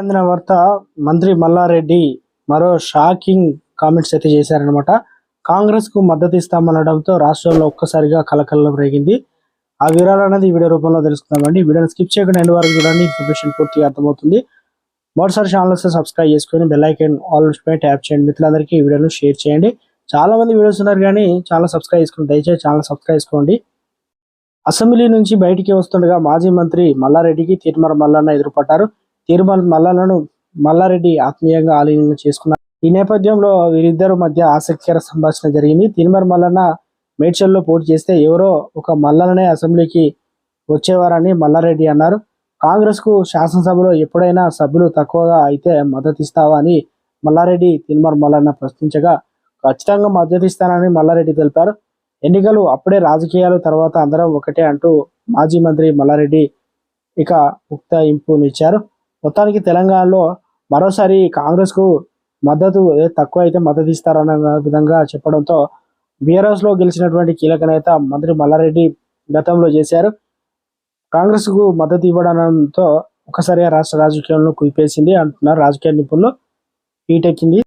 అందిన వార్త మంత్రి మల్లారెడ్డి మరో షాకింగ్ కామెంట్స్ అయితే చేశారనమాట కాంగ్రెస్కు మద్దతు ఇస్తామనడంతో రాష్ట్రంలో ఒక్కసారిగా కలకలం రేగింది. ఆ వివరాలు అనేది వీడియో రూపంలో తెలుసుకుందామండి. వీడియోని స్కిప్ చేయకుండా ఎండ్ వరకు చూడండి. ఇన్ఫర్మేషన్ పూర్తిగా అర్థమవుతుంది. మరోసారి ఛానల్స్ సబ్స్క్రైబ్ చేసుకొని బెల్ ఐకాన్ ఆల్ పై ట్యాప్ చేయండి. మిత్రులందరికీ వీడియోను షేర్ చేయండి. చాలా మంది వీడియోస్ ఉన్నారు కానీ ఛానల్ సబ్స్క్రైబ్ చేసుకోండి దయచేసి ఛానల్ సబ్స్క్రైబ్ చేసుకోండి. అసెంబ్లీ నుంచి బయటికి వస్తుండగా మాజీ మంత్రి మల్లారెడ్డికి తీర్మర మల్లన్న ఎదురుపడ్డారు. తీర్మల మల్లలను మల్లారెడ్డి ఆత్మీయంగా ఆలీనంగా చేసుకున్నారు. ఈ నేపథ్యంలో వీరిద్దరు మధ్య ఆసక్తికర సంభాషణ జరిగింది. తిరుమల మల్లన్న మేడ్చల్లో పోటీ చేస్తే ఎవరో ఒక మల్లలనే అసెంబ్లీకి వచ్చేవారని మల్లారెడ్డి అన్నారు. కాంగ్రెస్కు శాసనసభలో ఎప్పుడైనా సభ్యులు తక్కువగా అయితే మద్దతు ఇస్తావా అని మల్లారెడ్డి తిరుమల మల్లన్న ప్రశ్నించగా ఖచ్చితంగా మద్దతు ఇస్తానని మల్లారెడ్డి తెలిపారు. ఎన్నికలు అప్పుడే రాజకీయాలు తర్వాత అందరం ఒకటే అంటూ మాజీ మంత్రి మల్లారెడ్డి ఇక ఉక్తాయింపునిచ్చారు. మొత్తానికి తెలంగాణలో మరోసారి కాంగ్రెస్కు మద్దతు తక్కువ అయితే మద్దతు ఇస్తారన్న విధంగా చెప్పడంతో బీఆర్ఎస్లో గెలిచినటువంటి కీలక నేత మంత్రి మల్లారెడ్డి గతంలో చేశారు. కాంగ్రెస్కు మద్దతు ఇవ్వడంతో ఒకసారిగా రాష్ట్ర రాజకీయాలను కుదిపేసింది అంటున్నారు రాజకీయ నిపుణులు. పీటెక్కింది